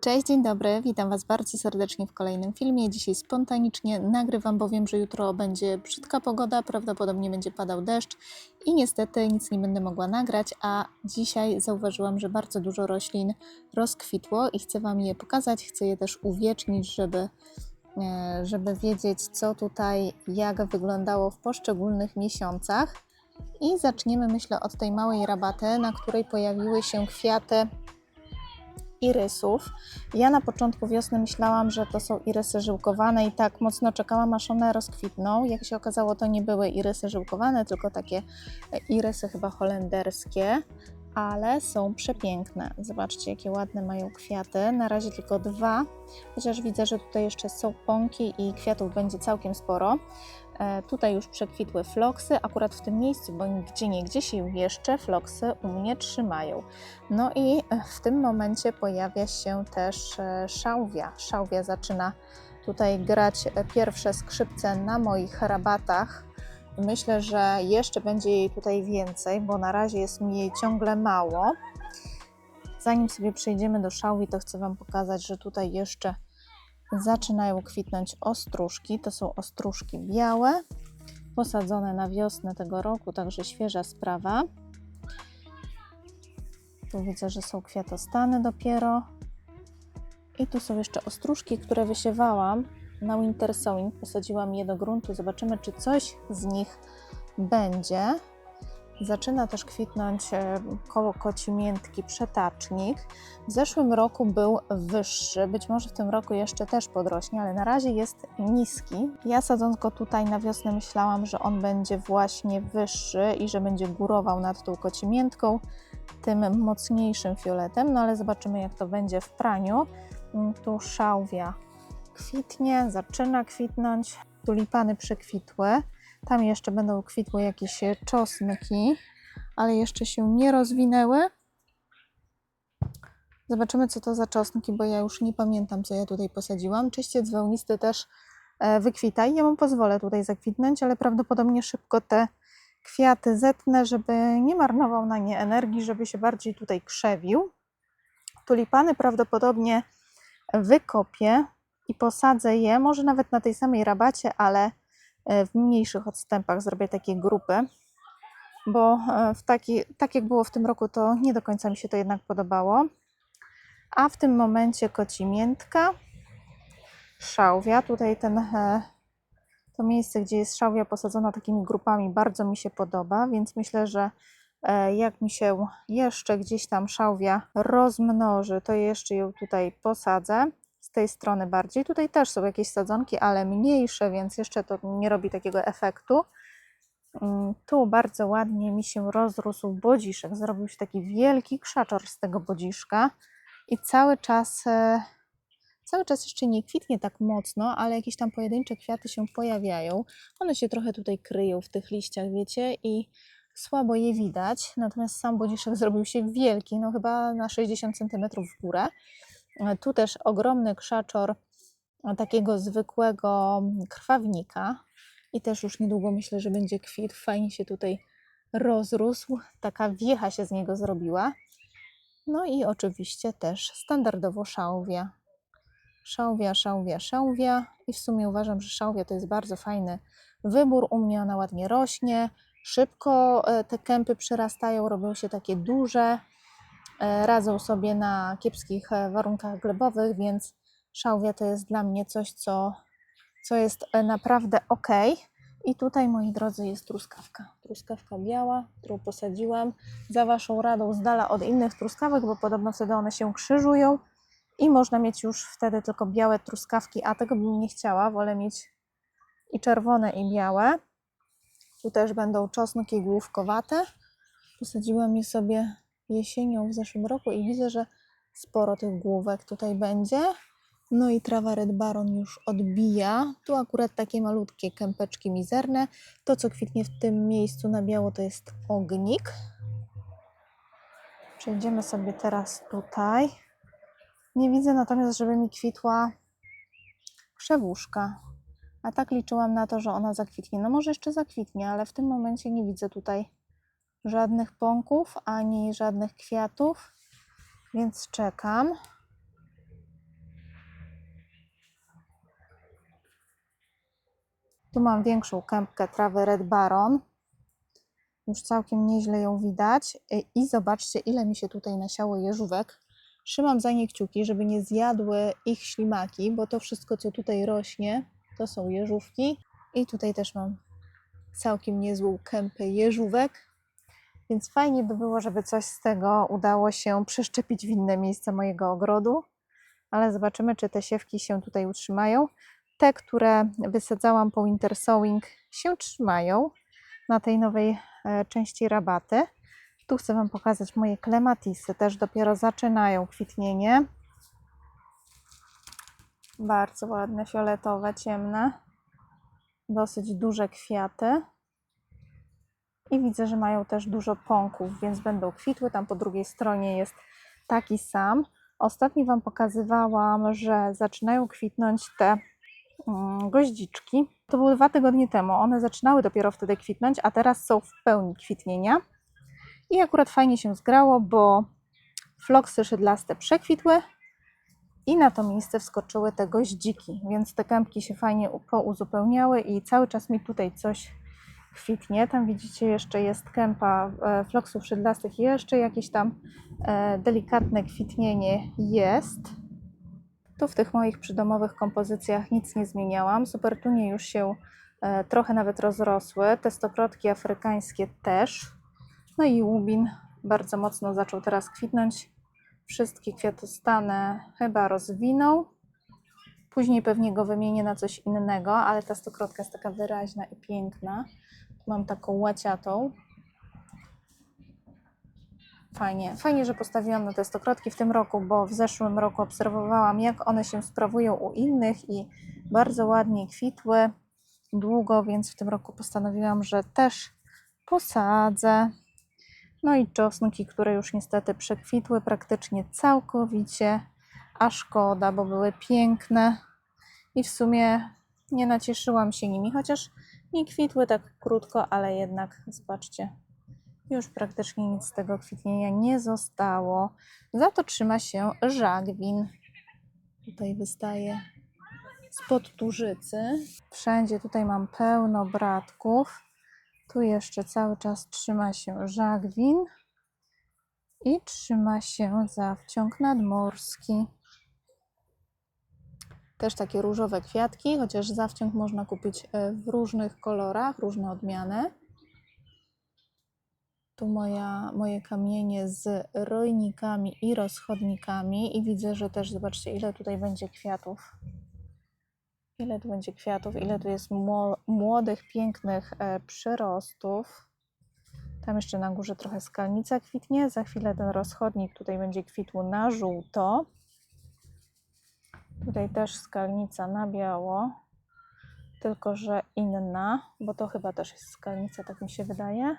Cześć, dzień dobry, witam Was bardzo serdecznie w kolejnym filmie. Dzisiaj spontanicznie nagrywam, bowiem, że jutro będzie brzydka pogoda, prawdopodobnie będzie padał deszcz i niestety nic nie będę mogła nagrać, a dzisiaj zauważyłam, że bardzo dużo roślin rozkwitło i chcę Wam je pokazać, chcę je też uwiecznić, żeby, e, żeby wiedzieć, co tutaj, jak wyglądało w poszczególnych miesiącach. I zaczniemy, myślę, od tej małej rabaty, na której pojawiły się kwiaty irysów. Ja na początku wiosny myślałam, że to są irysy żyłkowane i tak mocno czekałam, aż one rozkwitną. Jak się okazało, to nie były irysy żyłkowane, tylko takie irysy chyba holenderskie, ale są przepiękne. Zobaczcie, jakie ładne mają kwiaty. Na razie tylko dwa, chociaż widzę, że tutaj jeszcze są pąki i kwiatów będzie całkiem sporo. E, Tutaj już przekwitły floksy, akurat w tym miejscu, bo gdzie niegdzie się jeszcze floksy u mnie trzymają. No i e, w tym momencie pojawia się też e, szałwia. Szałwia zaczyna tutaj grać pierwsze skrzypce na moich rabatach. Myślę, że jeszcze będzie jej tutaj więcej, bo na razie jest mi jej ciągle mało. Zanim sobie przejdziemy do szałwi, to chcę Wam pokazać, że tutaj jeszcze zaczynają kwitnąć ostróżki. To są ostróżki białe, posadzone na wiosnę tego roku, także świeża sprawa. Tu widzę, że są kwiatostany dopiero. I tu są jeszcze ostróżki, które wysiewałam na winter sowing. Posadziłam je do gruntu. Zobaczymy, czy coś z nich będzie. Zaczyna też kwitnąć e, koło koci miętki przetacznik. W zeszłym roku był wyższy, być może w tym roku jeszcze też podrośnie, ale na razie jest niski. Ja sadząc go tutaj na wiosnę myślałam, że on będzie właśnie wyższy i że będzie górował nad tą kocimiętką tym mocniejszym fioletem, no ale zobaczymy jak to będzie w praniu. Mm, Tu szałwia kwitnie, zaczyna kwitnąć, tulipany przekwitły. Tam jeszcze będą kwitły jakieś e, czosnki, ale jeszcze się nie rozwinęły. Zobaczymy, co to za czosnki, bo ja już nie pamiętam, co ja tutaj posadziłam. Czyściec wełnisty też e, wykwita i ja mu pozwolę tutaj zakwitnąć, ale prawdopodobnie szybko te kwiaty zetnę, żeby nie marnował na nie energii, żeby się bardziej tutaj krzewił. Tulipany prawdopodobnie wykopię i posadzę je, może nawet na tej samej rabacie, ale w mniejszych odstępach zrobię takie grupy, bo e, w taki, tak jak było w tym roku, to nie do końca mi się to jednak podobało. A w tym momencie kocimiętka, szałwia, tutaj ten, e, to miejsce, gdzie jest szałwia posadzona takimi grupami, bardzo mi się podoba, więc myślę, że e, jak mi się jeszcze gdzieś tam szałwia rozmnoży, to jeszcze ją tutaj posadzę z tej strony bardziej. Tutaj też są jakieś sadzonki, ale mniejsze, więc jeszcze to nie robi takiego efektu. Mm, Tu bardzo ładnie mi się rozrósł bodziszek. Zrobił się taki wielki krzaczor z tego bodziszka i cały czas, e, cały czas jeszcze nie kwitnie tak mocno, ale jakieś tam pojedyncze kwiaty się pojawiają. One się trochę tutaj kryją w tych liściach, wiecie, i słabo je widać. Natomiast sam bodziszek zrobił się wielki, no chyba na 60 cm w górę. Tu też ogromny krzaczor takiego zwykłego krwawnika i też już niedługo myślę, że będzie kwit. Fajnie się tutaj rozrósł, taka wiecha się z niego zrobiła. No i oczywiście też standardowo szałwia. Szałwia, szałwia, szałwia i w sumie uważam, że szałwia to jest bardzo fajny wybór. U mnie ona ładnie rośnie, szybko e, te kępy przyrastają, robią się takie duże radzą sobie na kiepskich e, warunkach glebowych, więc szałwia to jest dla mnie coś, co, co jest e, naprawdę ok. I tutaj, moi drodzy, jest truskawka. Truskawka biała, którą posadziłam za Waszą radą z dala od innych truskawek, bo podobno wtedy one się krzyżują i można mieć już wtedy tylko białe truskawki, a tego bym nie chciała. Wolę mieć i czerwone, i białe. Tu też będą czosnki główkowate. Posadziłam je sobie jesienią w zeszłym roku i widzę, że sporo tych główek tutaj będzie. No i trawa Red Baron już odbija. Tu akurat takie malutkie kępeczki mizerne. To, co kwitnie w tym miejscu na biało, to jest ognik. Przejdziemy sobie teraz tutaj. Nie widzę natomiast, żeby mi kwitła krzewuszka. A tak liczyłam na to, że ona zakwitnie. No może jeszcze zakwitnie, ale w tym momencie nie widzę tutaj żadnych pąków ani żadnych kwiatów, więc czekam. Tu mam większą kępkę trawy Red Baron. Już całkiem nieźle ją widać. E, I zobaczcie, ile mi się tutaj nasiało jeżówek. Trzymam za nie kciuki, żeby nie zjadły ich ślimaki, bo to wszystko, co tutaj rośnie, to są jeżówki. I tutaj też mam całkiem niezłą kępę jeżówek. Więc fajnie by było, żeby coś z tego udało się przeszczepić w inne miejsce mojego ogrodu. Ale zobaczymy, czy te siewki się tutaj utrzymają. Te, które wysadzałam po winter sowing, się trzymają na tej nowej e, części rabaty. Tu chcę Wam pokazać moje klematisy. Też dopiero zaczynają kwitnienie. Bardzo ładne, fioletowe, ciemne. Dosyć duże kwiaty. I widzę, że mają też dużo pąków, więc będą kwitły. Tam po drugiej stronie jest taki sam. Ostatnio Wam pokazywałam, że zaczynają kwitnąć te mm, goździczki. To były dwa tygodnie temu. One zaczynały dopiero wtedy kwitnąć, a teraz są w pełni kwitnienia. I akurat fajnie się zgrało, bo floksy szydlaste przekwitły i na to miejsce wskoczyły te goździki, więc te kępki się fajnie u- pouzupełniały i cały czas mi tutaj coś kwitnie. Tam widzicie jeszcze jest kępa e, floksów szydlastych, jeszcze jakieś tam e, delikatne kwitnienie jest. Tu w tych moich przydomowych kompozycjach nic nie zmieniałam. Supertunie już się e, trochę nawet rozrosły, te stokrotki afrykańskie też. No i łubin bardzo mocno zaczął teraz kwitnąć. Wszystkie kwiatostany chyba rozwinął. Później pewnie go wymienię na coś innego, ale ta stokrotka jest taka wyraźna i piękna. Mam taką łaciatą. Fajnie, fajnie, że postawiłam na te stokrotki w tym roku, bo w zeszłym roku obserwowałam, jak one się sprawują u innych i bardzo ładnie kwitły długo, więc w tym roku postanowiłam, że też posadzę. No i czosnki, które już niestety przekwitły praktycznie całkowicie, a szkoda, bo były piękne i w sumie nie nacieszyłam się nimi, chociaż nie kwitły tak krótko, ale jednak zobaczcie, już praktycznie nic z tego kwitnienia nie zostało. Za to trzyma się żagwin. Tutaj wystaje spod tużycy. Wszędzie tutaj mam pełno bratków. Tu jeszcze cały czas trzyma się żagwin i trzyma się zawciąg nadmorski. Też takie różowe kwiatki, chociaż zawciąg można kupić e, w różnych kolorach, różne odmiany. Tu moja, moje kamienie z rojnikami i rozchodnikami i widzę, że też zobaczcie ile tutaj będzie kwiatów. Ile tu będzie kwiatów, ile tu jest mło- młodych, pięknych e, przyrostów. Tam jeszcze na górze trochę skalnica kwitnie. Za chwilę ten rozchodnik tutaj będzie kwitł na żółto. Tutaj też skalnica na biało, tylko że inna, bo to chyba też jest skalnica, tak mi się wydaje.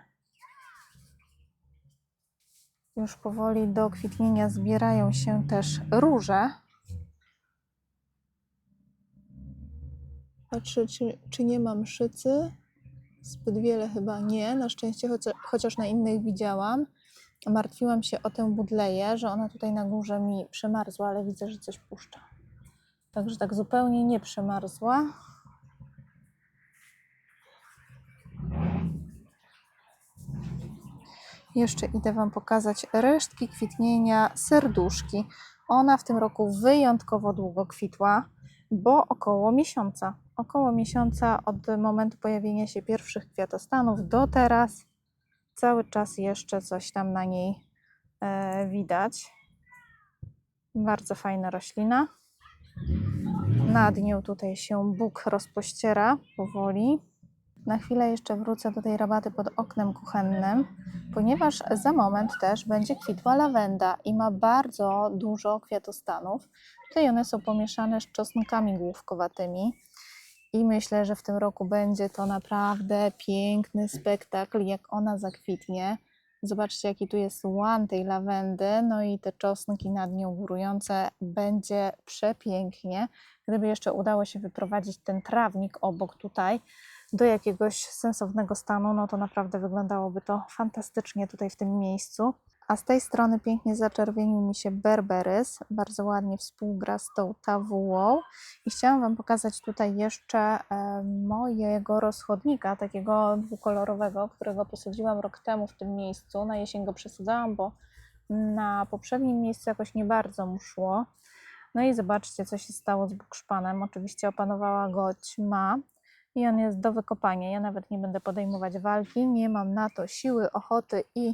Już powoli do kwitnienia zbierają się też róże. Patrzę, czy, czy nie mam szycy. Zbyt wiele chyba nie. Na szczęście, chociaż, na innych widziałam. Martwiłam się o tę budleję, że ona tutaj na górze mi przemarzła, ale widzę, że coś puszcza. Także tak zupełnie nie przemarzła. Jeszcze idę Wam pokazać resztki kwitnienia serduszki. Ona w tym roku wyjątkowo długo kwitła, bo około miesiąca. Około miesiąca od momentu pojawienia się pierwszych kwiatostanów do teraz cały czas jeszcze coś tam na niej e, widać. Bardzo fajna roślina. Nad nią tutaj się Bóg rozpościera powoli. Na chwilę jeszcze wrócę do tej rabaty pod oknem kuchennym, ponieważ za moment też będzie kwitła lawenda i ma bardzo dużo kwiatostanów. Tutaj one są pomieszane z czosnkami główkowatymi i myślę, że w tym roku będzie to naprawdę piękny spektakl, jak ona zakwitnie. Zobaczcie, jaki tu jest łan tej lawendy, no i te czosnki nad nią górujące. Będzie przepięknie. Gdyby jeszcze udało się wyprowadzić ten trawnik obok tutaj do jakiegoś sensownego stanu, no to naprawdę wyglądałoby to fantastycznie tutaj w tym miejscu. A z tej strony pięknie zaczerwienił mi się berberys, bardzo ładnie współgra z tą tawułą. I chciałam Wam pokazać tutaj jeszcze e, mojego rozchodnika, takiego dwukolorowego, którego posadziłam rok temu w tym miejscu. Na jesień go przesadzałam, bo na poprzednim miejscu jakoś nie bardzo mu szło. No i zobaczcie, co się stało z bukszpanem. Oczywiście opanowała go ćma i on jest do wykopania. Ja nawet nie będę podejmować walki, nie mam na to siły, ochoty i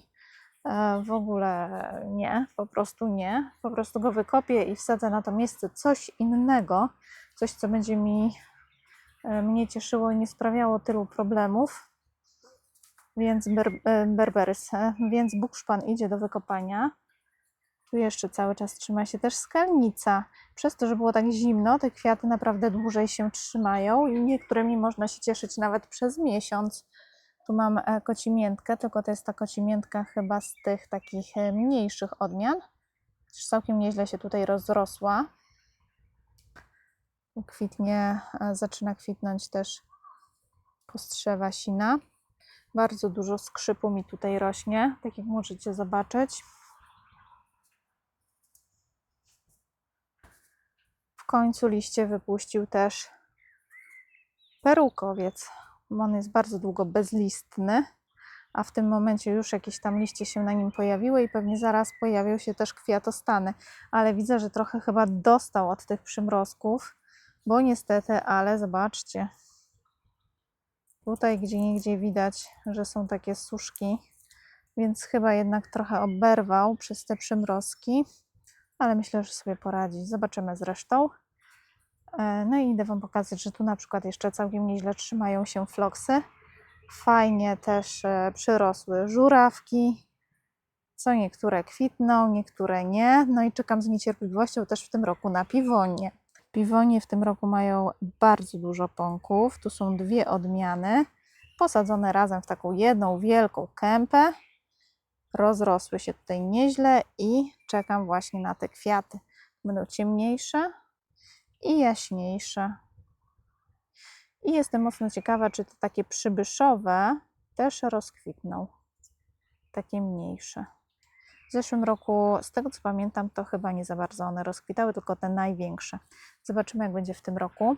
w ogóle nie, po prostu nie. Po prostu go wykopię i wsadzę na to miejsce coś innego, coś, co będzie mi e, mnie cieszyło i nie sprawiało tylu problemów. Więc ber, e, berberys, e, więc bukszpan idzie do wykopania. Tu jeszcze cały czas trzyma się też skalnica. Przez to, że było tak zimno, te kwiaty naprawdę dłużej się trzymają i niektórymi można się cieszyć nawet przez miesiąc. Tu mam e, kocimiętkę, tylko to jest ta kocimiętka chyba z tych takich e, mniejszych odmian. Całkiem nieźle się tutaj rozrosła. Kwitnie, e, zaczyna kwitnąć też postrzewa sina. Bardzo dużo skrzypu mi tutaj rośnie, tak jak możecie zobaczyć. W końcu liście wypuścił też perukowiec. On jest bardzo długo bezlistny, a w tym momencie już jakieś tam liście się na nim pojawiły i pewnie zaraz pojawią się też kwiatostany. Ale widzę, że trochę chyba dostał od tych przymrozków, bo niestety, ale zobaczcie, Tutaj gdzie niegdzie widać, że są takie suszki, więc chyba jednak trochę oberwał przez te przymrozki, ale myślę, że sobie poradzi. Zobaczymy zresztą. E, No i idę Wam pokazać, że tu na przykład jeszcze całkiem nieźle trzymają się floksy. Fajnie też e, przyrosły żurawki, co niektóre kwitną, niektóre nie. No i czekam z niecierpliwością też w tym roku na piwonie. Piwonie w tym roku mają bardzo dużo pąków. Tu są dwie odmiany, posadzone razem w taką jedną wielką kępę. Rozrosły się tutaj nieźle i czekam właśnie na te kwiaty. Będą ciemniejsze i jaśniejsze. I jestem mocno ciekawa, czy te takie przybyszowe też rozkwitną. Takie mniejsze. W zeszłym roku, z tego co pamiętam, to chyba nie za bardzo one rozkwitały, tylko te największe. Zobaczymy, jak będzie w tym roku.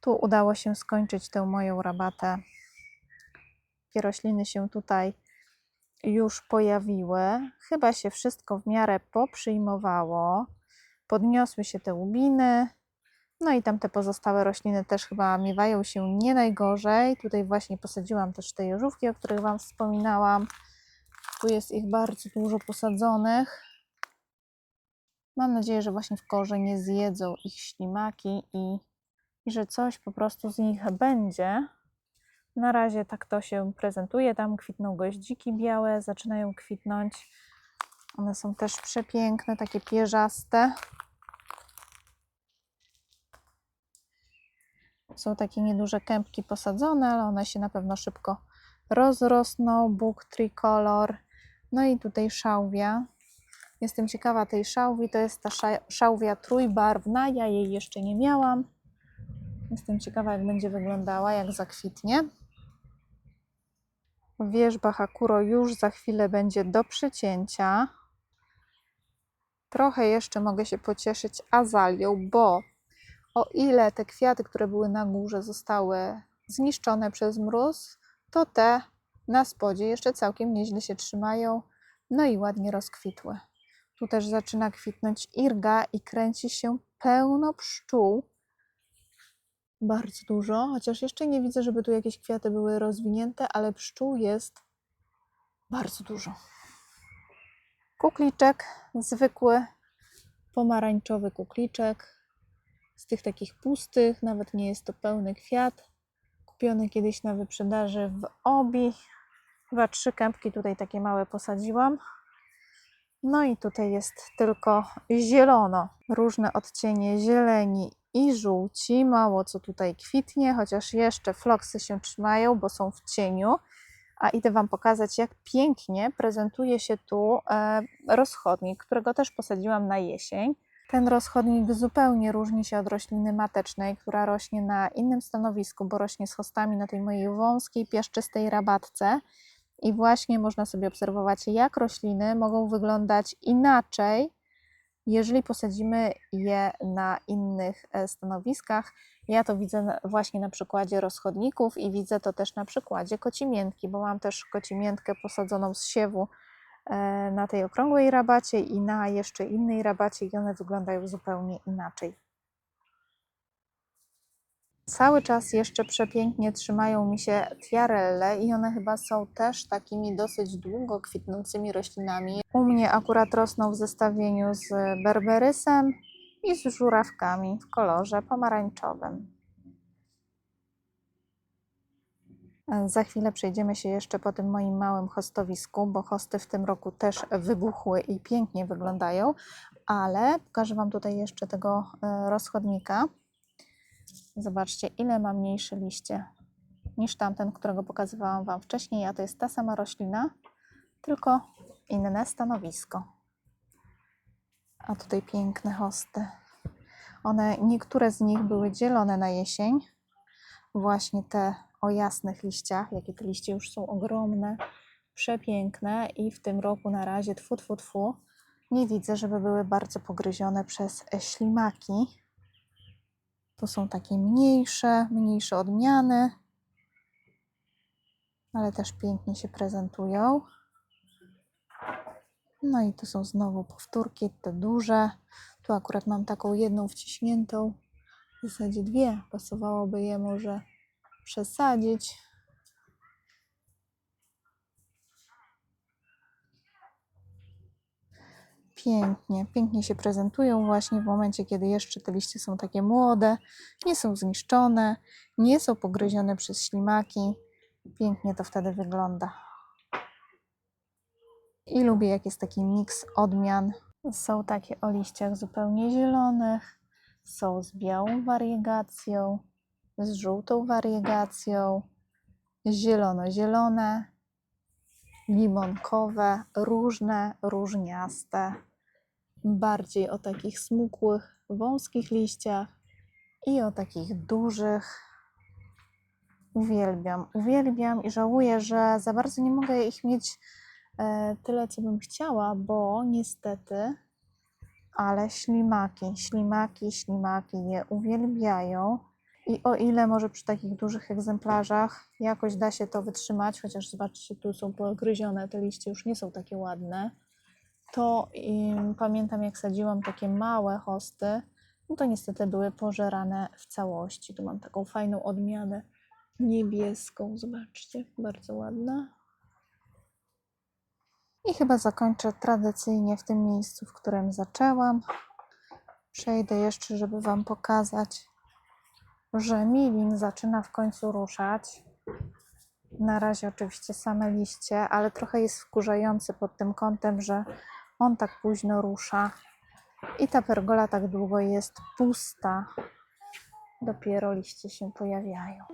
Tu udało się skończyć tę moją rabatę. Takie rośliny się tutaj już pojawiły. Chyba się wszystko w miarę poprzyjmowało. Podniosły się te łubiny. No i tam te pozostałe rośliny też chyba miewają się nie najgorzej. Tutaj właśnie posadziłam też te jeżówki, o których Wam wspominałam. Tu jest ich bardzo dużo posadzonych. Mam nadzieję, że właśnie w korze nie zjedzą ich ślimaki i, i że coś po prostu z nich będzie. Na razie tak to się prezentuje. Tam kwitną goździki białe, zaczynają kwitnąć. One są też przepiękne, takie pierzaste. Są takie nieduże kępki posadzone, ale one się na pewno szybko rozrosną. Bóg tricolor. No i tutaj szałwia. Jestem ciekawa tej szałwi. To jest ta sza- szałwia trójbarwna. Ja jej jeszcze nie miałam. Jestem ciekawa, jak będzie wyglądała, jak zakwitnie. Wierzba Hakuro już za chwilę będzie do przycięcia. Trochę jeszcze mogę się pocieszyć azalią, bo o ile te kwiaty, które były na górze, zostały zniszczone przez mróz, to te na spodzie jeszcze całkiem nieźle się trzymają, no i ładnie rozkwitły. Tu też zaczyna kwitnąć irga i kręci się pełno pszczół. Bardzo dużo, chociaż jeszcze nie widzę, żeby tu jakieś kwiaty były rozwinięte, ale pszczół jest bardzo dużo. Kukliczek, zwykły pomarańczowy kukliczek, z tych takich pustych, nawet nie jest to pełny kwiat. Kupiony kiedyś na wyprzedaży w Obi. Chyba trzy kępki tutaj takie małe posadziłam. No i tutaj jest tylko zielono. Różne odcienie zieleni i żółci. Mało co tutaj kwitnie, chociaż jeszcze floksy się trzymają, bo są w cieniu. A idę Wam pokazać, jak pięknie prezentuje się tu e, rozchodnik, którego też posadziłam na jesień. Ten rozchodnik zupełnie różni się od rośliny matecznej, która rośnie na innym stanowisku, bo rośnie z chostami na tej mojej wąskiej, piaszczystej rabatce. I właśnie można sobie obserwować, jak rośliny mogą wyglądać inaczej, jeżeli posadzimy je na innych e, stanowiskach. Ja to widzę właśnie na przykładzie rozchodników i widzę to też na przykładzie kocimiętki, bo mam też kocimiętkę posadzoną z siewu na tej okrągłej rabacie i na jeszcze innej rabacie i one wyglądają zupełnie inaczej. Cały czas jeszcze przepięknie trzymają mi się tiarelle i one chyba są też takimi dosyć długo kwitnącymi roślinami. U mnie akurat rosną w zestawieniu z berberysem i z żurawkami w kolorze pomarańczowym. Za chwilę przejdziemy się jeszcze po tym moim małym hostowisku, bo hosty w tym roku też wybuchły i pięknie wyglądają, ale pokażę Wam tutaj jeszcze tego e, rozchodnika. Zobaczcie, ile ma mniejsze liście niż tamten, którego pokazywałam Wam wcześniej, a to jest ta sama roślina, tylko inne stanowisko. A tutaj piękne hosty. One, niektóre z nich były dzielone na jesień, właśnie te o jasnych liściach, jakie te liście już są ogromne, przepiękne i w tym roku na razie, tfu, tfu, tfu, nie widzę, żeby były bardzo pogryzione przez ślimaki. Tu są takie mniejsze, mniejsze odmiany, ale też pięknie się prezentują. No i tu są znowu powtórki, te duże. Tu akurat mam taką jedną wciśniętą, w zasadzie dwie. Pasowałoby je może przesadzić. Pięknie, pięknie się prezentują właśnie w momencie, kiedy jeszcze te liście są takie młode, nie są zniszczone, nie są pogryzione przez ślimaki. Pięknie to wtedy wygląda. I lubię, jak jest taki miks odmian. Są takie o liściach zupełnie zielonych, są z białą wariegacją, z żółtą wariegacją, zielono-zielone, limonkowe, różne, różniaste. Bardziej o takich smukłych, wąskich liściach i o takich dużych. Uwielbiam, uwielbiam i żałuję, że za bardzo nie mogę ich mieć e, tyle, co bym chciała, bo niestety, ale ślimaki, ślimaki, ślimaki je uwielbiają. I o ile może przy takich dużych egzemplarzach jakoś da się to wytrzymać, chociaż zobaczcie, tu są pogryzione, te liście już nie są takie ładne, to im, pamiętam jak sadziłam takie małe hosty, no to niestety były pożerane w całości. Tu mam taką fajną odmianę niebieską, zobaczcie, bardzo ładna. I chyba zakończę tradycyjnie w tym miejscu, w którym zaczęłam. Przejdę jeszcze, żeby Wam pokazać, że milin zaczyna w końcu ruszać. Na razie oczywiście same liście, ale trochę jest wkurzający pod tym kątem, że on tak późno rusza i ta pergola tak długo jest pusta. Dopiero liście się pojawiają.